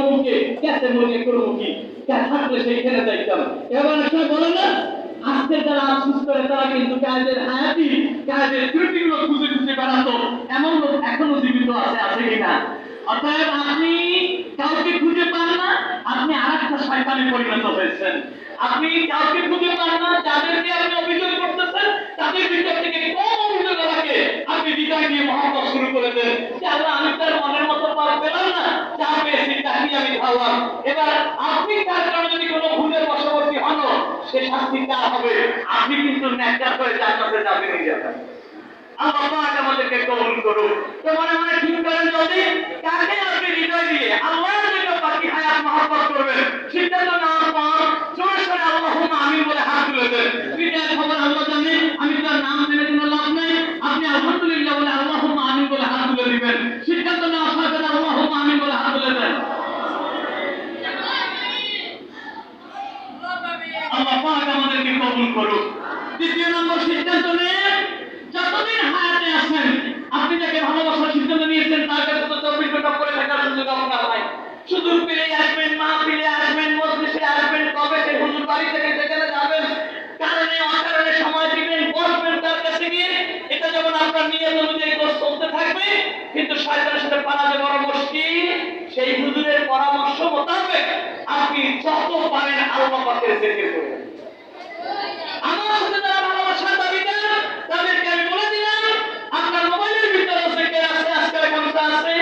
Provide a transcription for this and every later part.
অমুকে ক্যাসে মনে করব কি থাকলে সেইখানে যাইতাম এবার একটা বলে না আজকে যারা আফসুস করে তারা কিন্তু কাজের হায়াতি, কাজের ত্রুটিগুলো খুঁজে খুঁজে বেড়াতো। এমন লোক এখনও জীবিত আছে আছে কিনা? অতএব আপনি কাউকে খুঁজে পান না, আপনি আরেকটা শয়তানে পরিণত হয়েছেন। আপনি কাউকে খুঁজে পান না, যাদেরকে আপনি অভিযোগ করতেছেন, তাদের ভিতর থেকে কোন অভিযোগ রাখে আপনি হৃদয় দিয়ে মহাপত শুরু করে দেন। যে আল্লাহ, আমি তার মনের মতো পার পেলাম না যা পেয়েছি আমি খাওয়াম এবার আপনি তার কারণে যদি কোনো ভুলের বশবর্তী হন, সে শাস্তি হবে। আপনি কিন্তু জান্নাতে যাবেন যাবেন আল্লাহ আমাদেরকে কবুল করুন মনে ঠিক করেন যদি কাকে আপনি হৃদয় দিয়ে আল্লাহর জন্য বাকি হায়াত করবেন। সিদ্ধান্ত নেওয়ার পর জোর সরে আল্লাহুম্মা আমিন বলে হাত তুলে দেন হৃদয়ের খবর আল্লাহ জানে আমি তার নাম জেনে কোনো লাভ নাই আপনি আলহামদুলিল্লাহ বলে আল্লাহুম্মা আমিন বলে হাত তুলে দিবেন সিদ্ধান্ত নেওয়ার সাথে আল্লাহুম্মা আমিন বলে হাত তুলে দেন আল্লাহ পাক কবুল করুন দ্বিতীয় নম্বর সিদ্ধান্ত নেন যতদিন হায়াতে আছেন, আপনি যাকে ভালোবাসার সিদ্ধান্ত নিয়েছেন, তার কাছে তো চব্বিশ ঘণ্টা পরে থাকার সুযোগ আপনার নাই। সুযোগ পেলে আসবেন, মা পেলে আসবেন মজলিসে আসবেন, কবে সে হুজুর বাড়ি থেকে যেখানে যাবেন, কারণে, অকারণে সময় দিবেন, বসবেন তার কাছে গিয়ে। এটা যেমন আপনার নিয়ত অনুযায়ী কোর্স চলতে থাকবে, কিন্তু শয়তানের সাথে পারা যে বড় মুশকিল, সেই হুজুরের পরামর্শ মোতাবেক আপনি যত পারেন আল্লাহ পাকের জিকির করবেন আমার সাথে যারা ভালোবাসার দাবিদার তাদেরকে আমি বলে দিলাম আপনার মোবাইলের ভিতরে থেকে আছে আজকের গামছা আছে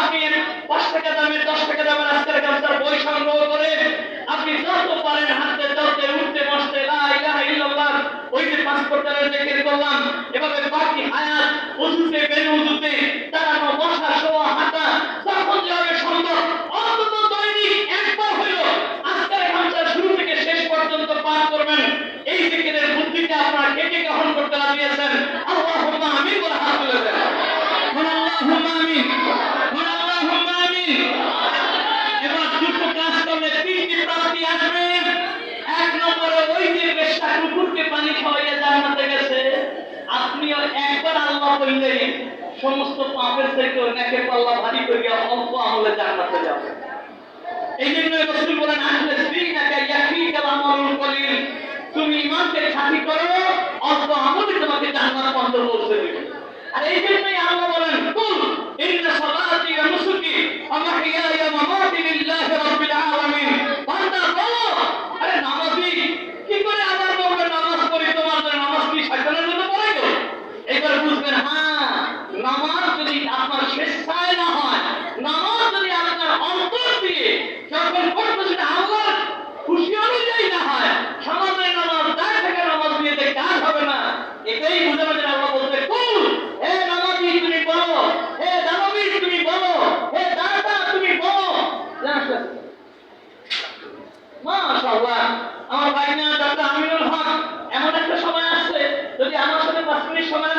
আপনি পাঁচ টাকা দামের দশ টাকা দামের আজকের গামছার বই সংগ্রহ করে আপনি যত পারেন হাতে চলতে উঠতে বসতে লা ইলাহা ইল্লাল্লাহ ওই যে পাঁচ করলাম এভাবে বাকি হায়াত উজুতে বেরু উজুতে দাঁড়ানো বসা শোয়া হাঁটা যখন যেভাবে সম্ভব অন্তত দৈনিক একবার হইল আজকের গামছা শুরু থেকে শেষ পর্যন্ত পাঠ করবেন এই জিকিরের বুদ্ধিটা আপনার কে কে গ্রহণ করতে রাজি আছেন আল্লাহুম্মা আমিন বলে হাত তুলে দেন বল আল্লাহুম্মা আমিন বল আল্লাহুম্মা আমিন এবার দুটো কাজ করলে তিনটি প্রাপ্তি আসবে এক নম্বরে ওই যে বেশ্যা কুকুরকে পানি খাওয়াইয়া জান্নাতে গেছে আপনিও একবার আল্লাহ বললেই সমস্ত পাপের থেকে নেকে পাল্লা ভারী করিয়া অল্প আমলে জান্নাতে যাবে। এই জন্য রসুল বলেন আসলে স্ত্রী নাকি ইয়াকিকা আমারুল কলিল। তুমি ইমানকে খাঁটি করো, অল্প আমলে তোমাকে জান্নাত পর্যন্ত পৌঁছে দিবে আর এই জন্যই আল্লাহ বলেন, কুল ইন্না সালাতি ওয়া নুসুকি ওয়া মাহইয়ায়া ওয়া মামাতি লিল্লাহি রাব্বিল আলামিন বান্দা বলো আরে নামাজি কি করে আবার বলবে নামাজ পড়ি তোমার জন্য নামাজ কি শয়তানের জন্য পড়াই গো এবার বুঝবেন হ্যাঁ নামাজ যদি আপনার স্বেচ্ছায় না হয় নামাজ যদি আপনার অন্তর দিয়ে যখন পড়তেছেন আল্লাহর খুশি অনুযায়ী না হয় সমাজের নামাজ দায় থেকে নামাজ দিয়ে যে কাজ হবে না এটাই বুঝে বুঝে আল্লাহ বলতে কুল হে নামাজি তুমি বলো হে দানবী তুমি বলো হে দাদা তুমি বলো জানাস মাশাআল্লাহ আমার ভাই না ডক্টর আমিনুল হক এমন একটা সময় আসছে যদি আমার সাথে পাঁচ মিনিট সময়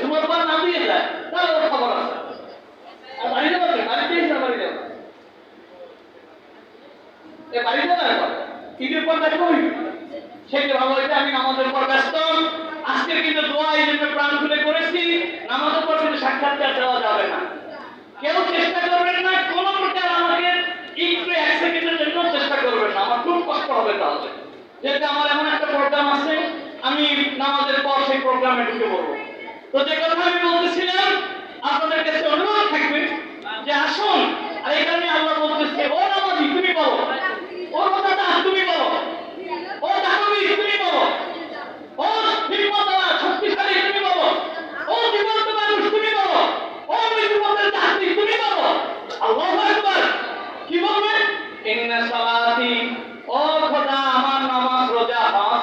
ধুমরপান না দিয়ে যায় তাহলে ওর খবর আছে আর বাড়ি যাব না বাড়িতে এসে বাড়ি যাব এমন একটা প্রোগ্রাম আছে, আমি নামাজের পর সেই প্রোগ্রামে ঢুকে পড়ব। তো যে কথা আমি বলতেছিলাম, আপনাদের কাছে অনুরোধ থাকবে যে আসুন, আর এই কারণে আল্লাহ বলতেছে, ও নামাজি, তুমি বলো ও দাদা তুমি বলো ও দানবী তুমি বলো ও হিম্মতওয়ালা শক্তিশালী তুমি বলো ও জীবন্ত মানুষ তুমি বলো ও মৃত্যুপথের যাত্রী তুমি বলো আল্লাহু আকবার কি বলবে ইন্না সালাতি ও খোদা আমার নামাজ রোজা হজ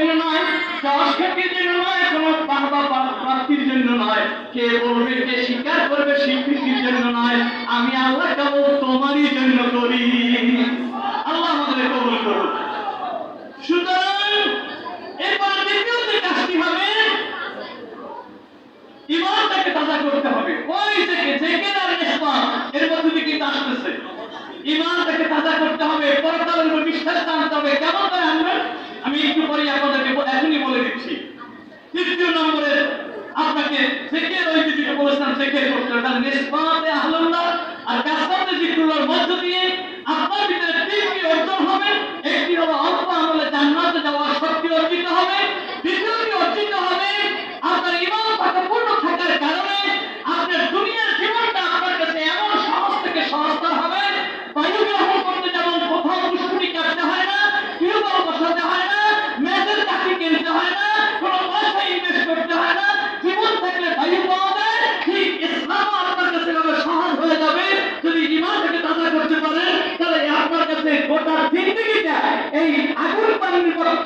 সংস্কৃতির নয়, কোনো বাহবা প্রাপ্তির জন্য নয়। কে বলবে, কে স্বীকার করবে স্বীকৃতির জন্য নয়। আমি আল্লাহ কেবল তোমারই জন্য করি। আল্লাহ আমাদের কবল করুন। সুতরাং, এরপর দ্বিতীয় যে কাজটি হবে ইমানটাকে তাজা করতে হবে। ওই থেকে যে কেনার নিষ্পান এর মধ্যে থেকে আসতেছে ইমানটাকে তাজা করতে হবে, পরকালের উপর বিশ্বাস আনতে হবে। কেমন করে আনবেন? আমি পরে আপনাদেরকে এখনই বলে দিচ্ছি। তৃতীয় নম্বরে আপনাকে সেকের ওই যেটা বলেছিলাম করতে হবে। নিষ্পাতে আর কাস্তাতে জিক্রুল্লাহর মধ্য দিয়ে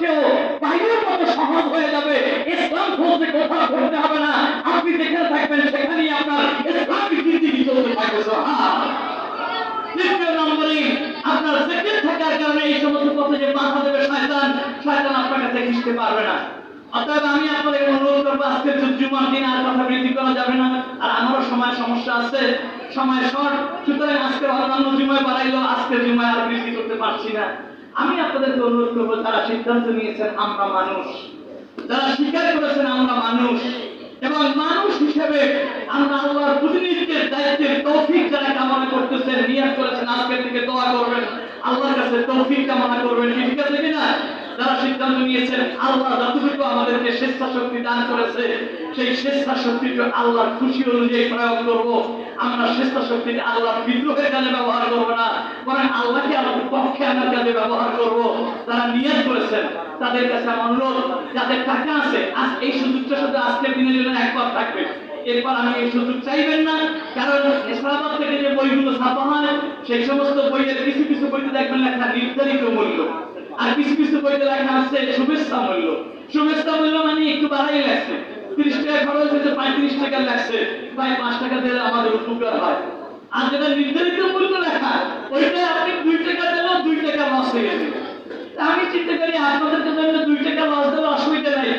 পক্ষেও বায়ুর মতো সহজ হয়ে যাবে। ইসলাম খুঁজতে কোথাও করতে হবে না। আপনি যেখানে থাকবেন, সেখানেই আপনার ইসলামিক জিন্দগি চলতে থাকবে তৃতীয় নম্বরে, আপনার সেকেন্ড থাকার কারণে এই সমস্ত পথে যে বাধা দেবে শয়তান শয়তান আপনার কাছে ঘিসতে পারবে না। অতএব আমি আপনাদের অনুরোধ করব, আজকে জুম্মার দিন, আর কথা বৃদ্ধি করা যাবে না। আর আমারও সময় সমস্যা আছে। সময় শর্ট। সুতরাং আজকে অন্যান্য জুমায় বাড়াইলো, আজকে জুমায় আর বৃদ্ধি করতে পারছি না। আমি আপনাদেরকে অনুরোধ করব, যারা সিদ্ধান্ত নিয়েছেন, আমরা মানুষ। যারা স্বীকার করেছেন, আমরা মানুষ। এবং মানুষ হিসেবে আমরা আল্লাহর প্রতিনিধিত্বের দায়িত্বের তৌফিক যারা কামনা করতেছেন নিয়াত করেছেন, আজকের থেকে দোয়া করবেন। আল্লাহর কাছে তৌফিক কামনা করবেন। ঠিক আছে কিনা? যারা সিদ্ধান্ত নিয়েছেন, আল্লাহ যতটুকু আমাদেরকে স্বেচ্ছা শক্তি দান করেছে, সেই স্বেচ্ছা শক্তিকে আল্লাহর খুশি অনুযায়ী প্রয়োগ করব। আমরা স্বেচ্ছা শক্তিকে আল্লাহর বিদ্রোহের কাজে ব্যবহার করব না, বরং আল্লাহকে আমাদের পক্ষে আনার কাজে ব্যবহার করব। যারা নিয়াত করেছেন, তাদের কাছে আমার অনুরোধ, যাদের টাকা আছে, আজ এই সুযোগটা শুধু আজকের দিনের জন্য একবার থাকবে। এরপর আমি এই সুযোগ চাইবেন না, কারণ ইসলামাবাদ থেকে যে বইগুলো ছাপা হয়, সেই সমস্ত বইয়ের কিছু কিছু বইতে দেখবেন লেখা নির্ধারিত মূল্য। আর কিছু কিছু বইতে লেখা আছে শুভেচ্ছা মূল্য। শুভেচ্ছা মূল্য মানে একটু বাড়াই লাগছে তিরিশ টাকা খরচ হয়েছে, পঁয়ত্রিশ টাকা লাগছে। প্রায় পাঁচ টাকা দিলে আমাদের উপকার হয়। আর যেটা নির্ধারিত মূল্য লেখা, ওইটা আপনি দুই টাকা দিলেও দুই টাকা লস হয়ে গেছে আমি চিন্তা করি আপনাদের জন্য দুই টাকা লস দিলে অসুবিধা নাই।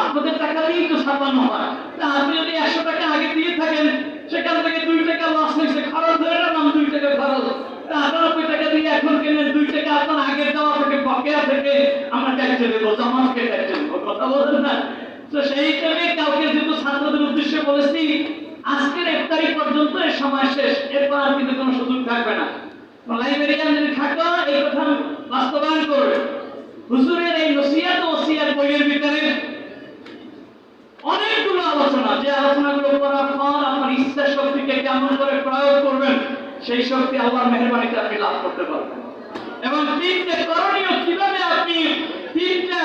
আপনাদের টাকা দিয়েই তো ছাপানো হয়। তা আপনি যদি একশো টাকা আগে দিয়ে থাকেন, সেখান থেকে দুই টাকা লস হয়েছে, খরচ ধরে নাম দুই টাকা খরচ। তা আটানব্বই টাকা দিয়ে এখন কেনেন? দুই টাকা আপনার আগের দেওয়া থেকে বকেয়া থেকে আমরা ট্যাক্সে দেবো জমাকে ট্যাক্সে দেবো। কথা বলেন না? তো সেই হিসাবে কাউকে যেহেতু ছাত্রদের উদ্দেশ্যে বলেছি, আজকের এক তারিখ পর্যন্ত এর সময় শেষ। এরপর আর কিন্তু কোনো সুযোগ থাকবে না। লাইব্রেরিয়ান যদি থাকো, এই কথা বাস্তবায়ন করবে। হুজুরের এই নসিয়াত বইয়ের ভিতরে অনেকগুলো আলোচনা, যে আলোচনাগুলো করার পর আপনার ইচ্ছা শক্তিকে কেমন করে প্রয়োগ করবেন, সেই শক্তি আল্লাহর মেহরবানিতে আপনি লাভ করতে পারবেন। এবং তিনটে করণীয় কীভাবে আপনি তিনটা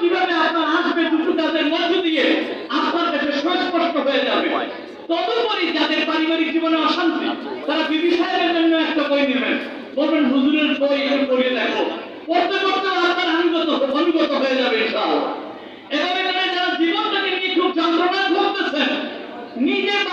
কীভাবে আপনার আসবে দুটো কাজের মধ্য দিয়ে আপনার কাছে সুস্পষ্ট হয়ে যাবে তদুপরি যাদের পারিবারিক জীবনে অশান্তি, তারা বিবি সাহেবের জন্য একটা বই নেবেন। বলবেন, হুজুরের বই পড়িয়ে দেখো। পড়তে পড়তে আপনার অনুগত অনুগত হয়ে যাবে ইনশাআল্লাহ।